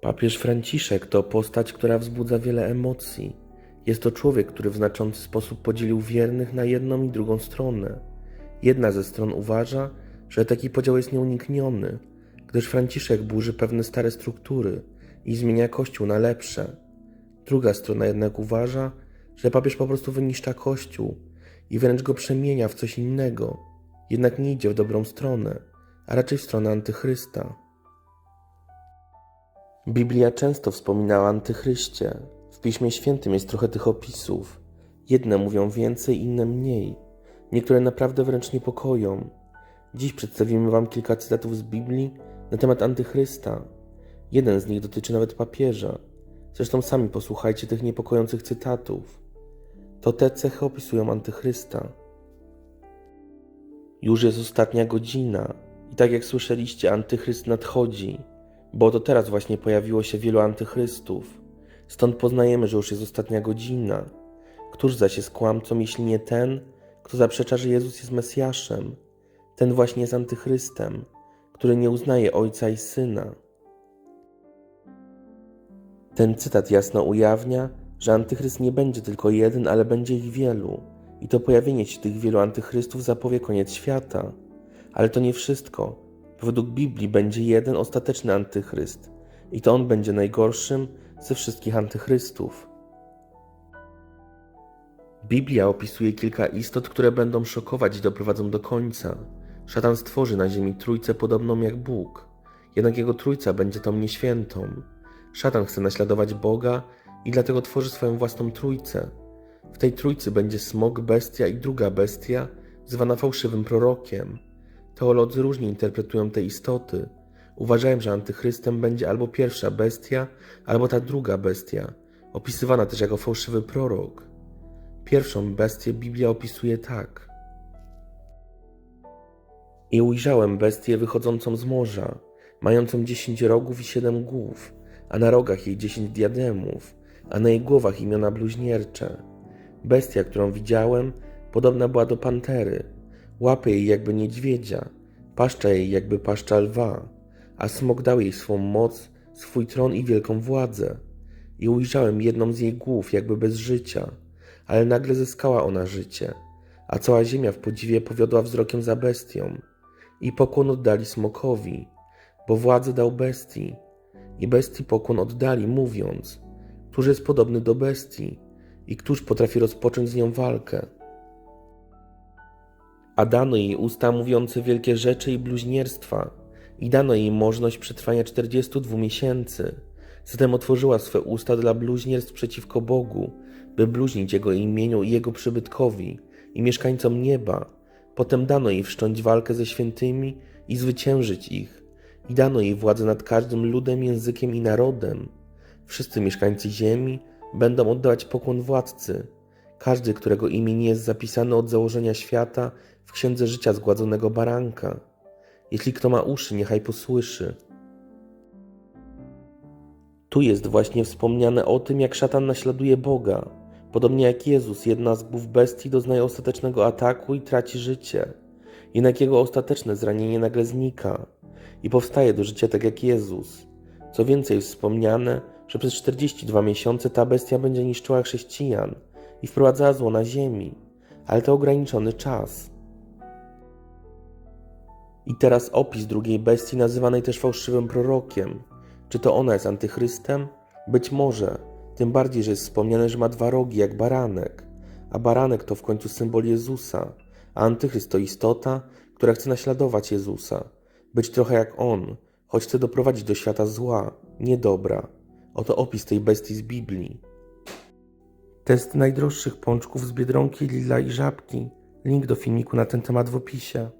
Papież Franciszek to postać, która wzbudza wiele emocji. Jest to człowiek, który w znaczący sposób podzielił wiernych na jedną i drugą stronę. Jedna ze stron uważa, że taki podział jest nieunikniony, gdyż Franciszek burzy pewne stare struktury i zmienia Kościół na lepsze. Druga strona jednak uważa, że papież po prostu wyniszcza Kościół i wręcz go przemienia w coś innego, jednak nie idzie w dobrą stronę, a raczej w stronę antychrysta. Biblia często wspomina o antychryście. W Piśmie Świętym jest trochę tych opisów. Jedne mówią więcej, inne mniej. Niektóre naprawdę wręcz niepokoją. Dziś przedstawimy Wam kilka cytatów z Biblii na temat antychrysta. Jeden z nich dotyczy nawet papieża. Zresztą sami posłuchajcie tych niepokojących cytatów. To te cechy opisują antychrysta. Już jest ostatnia godzina i tak jak słyszeliście, antychryst nadchodzi, bo oto teraz właśnie pojawiło się wielu antychrystów. Stąd poznajemy, że już jest ostatnia godzina. Któż zaś jest kłamcą, jeśli nie ten, kto zaprzecza, że Jezus jest Mesjaszem? Ten właśnie jest antychrystem, który nie uznaje Ojca i Syna. Ten cytat jasno ujawnia, że antychryst nie będzie tylko jeden, ale będzie ich wielu. I to pojawienie się tych wielu antychrystów zapowie koniec świata. Ale to nie wszystko. Według Biblii będzie jeden ostateczny antychryst. I to on będzie najgorszym ze wszystkich antychrystów. Biblia opisuje kilka istot, które będą szokować i doprowadzą do końca. Szatan stworzy na ziemi trójcę podobną jak Bóg. Jednak jego trójca będzie tą nieświętą. Szatan chce naśladować Boga i dlatego tworzy swoją własną trójcę. W tej trójcy będzie smok, bestia i druga bestia, zwana fałszywym prorokiem. Teolodzy różnie interpretują te istoty. Uważają, że antychrystem będzie albo pierwsza bestia, albo ta druga bestia, opisywana też jako fałszywy prorok. Pierwszą bestię Biblia opisuje tak. I ujrzałem bestię wychodzącą z morza, mającą dziesięć rogów i siedem głów, a na rogach jej dziesięć diademów, a na jej głowach imiona bluźniercze. Bestia, którą widziałem, podobna była do pantery. Łapy jej jakby niedźwiedzia, paszcza jej jakby paszcza lwa, a smok dał jej swą moc, swój tron i wielką władzę. I ujrzałem jedną z jej głów jakby bez życia, ale nagle zyskała ona życie, a cała ziemia w podziwie powiodła wzrokiem za bestią. I pokłon oddali smokowi, bo władzę dał bestii. I bestii pokłon oddali, mówiąc, któż jest podobny do bestii i któż potrafi rozpocząć z nią walkę. A dano jej usta mówiące wielkie rzeczy i bluźnierstwa, i dano jej możność przetrwania 42 miesięcy. Zatem otworzyła swe usta dla bluźnierstw przeciwko Bogu, by bluźnić Jego imieniu i Jego przybytkowi i mieszkańcom nieba. Potem dano jej wszcząć walkę ze świętymi i zwyciężyć ich. I dano jej władzę nad każdym ludem, językiem i narodem. Wszyscy mieszkańcy ziemi będą oddawać pokłon władcy. Każdy, którego imię nie jest zapisane od założenia świata w księdze życia zgładzonego baranka. Jeśli kto ma uszy, niechaj posłyszy. Tu jest właśnie wspomniane o tym, jak szatan naśladuje Boga. Podobnie jak Jezus, jedna z głów bestii doznaje ostatecznego ataku i traci życie. Jednak jego ostateczne zranienie nagle znika i powstaje do życia tak jak Jezus. Co więcej, wspomniane, że przez 42 miesiące ta bestia będzie niszczyła chrześcijan i wprowadzała zło na ziemi, ale to ograniczony czas. I teraz opis drugiej bestii, nazywanej też fałszywym prorokiem. Czy to ona jest antychrystem? Być może, tym bardziej, że jest wspomniane, że ma dwa rogi jak baranek, a baranek to w końcu symbol Jezusa, a antychryst to istota, która chce naśladować Jezusa, być trochę jak on, choć chce doprowadzić do świata zła, niedobra. Oto opis tej bestii z Biblii. Test najdroższych pączków z Biedronki, Lila i Żabki. Link do filmiku na ten temat w opisie.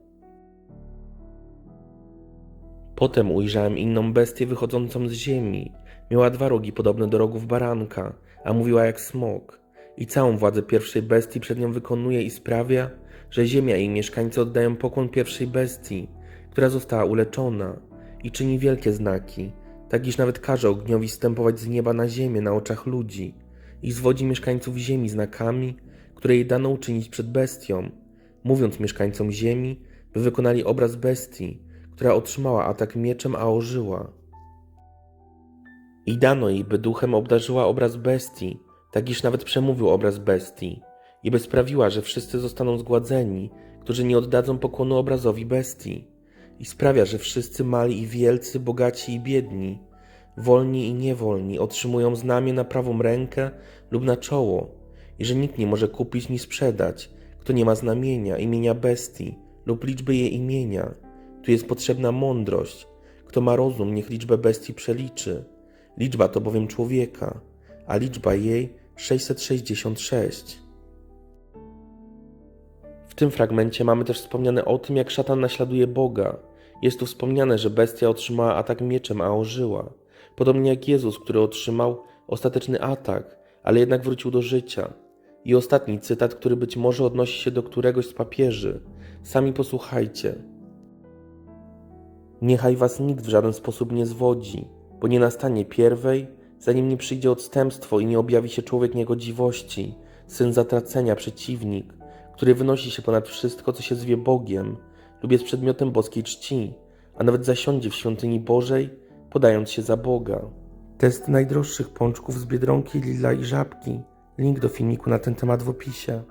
Potem ujrzałem inną bestię wychodzącą z ziemi. Miała dwa rogi podobne do rogów baranka, a mówiła jak smok. I całą władzę pierwszej bestii przed nią wykonuje i sprawia, że ziemia i jej mieszkańcy oddają pokłon pierwszej bestii, która została uleczona i czyni wielkie znaki, tak iż nawet każe ogniowi stępować z nieba na ziemię na oczach ludzi i zwodzi mieszkańców ziemi znakami, które jej dano uczynić przed bestią, mówiąc mieszkańcom ziemi, by wykonali obraz bestii, która otrzymała atak mieczem, a ożyła. I dano jej, by duchem obdarzyła obraz bestii, tak iż nawet przemówił obraz bestii, i by sprawiła, że wszyscy zostaną zgładzeni, którzy nie oddadzą pokłonu obrazowi bestii. I sprawia, że wszyscy mali i wielcy, bogaci i biedni, wolni i niewolni otrzymują znamię na prawą rękę lub na czoło, i że nikt nie może kupić ni sprzedać, kto nie ma znamienia, imienia bestii lub liczby jej imienia. Tu jest potrzebna mądrość. Kto ma rozum, niech liczbę bestii przeliczy. Liczba to bowiem człowieka, a liczba jej 666. W tym fragmencie mamy też wspomniane o tym, jak szatan naśladuje Boga. Jest tu wspomniane, że bestia otrzymała atak mieczem, a ożyła. Podobnie jak Jezus, który otrzymał ostateczny atak, ale jednak wrócił do życia. I ostatni cytat, który być może odnosi się do któregoś z papieży. Sami posłuchajcie. Niechaj was nikt w żaden sposób nie zwodzi, bo nie nastanie pierwej, zanim nie przyjdzie odstępstwo i nie objawi się człowiek niegodziwości, syn zatracenia, przeciwnik, który wynosi się ponad wszystko, co się zwie Bogiem lub jest przedmiotem boskiej czci, a nawet zasiądzie w świątyni Bożej, podając się za Boga. Test najdroższych pączków z Biedronki, Lila i Żabki. Link do filmiku na ten temat w opisie.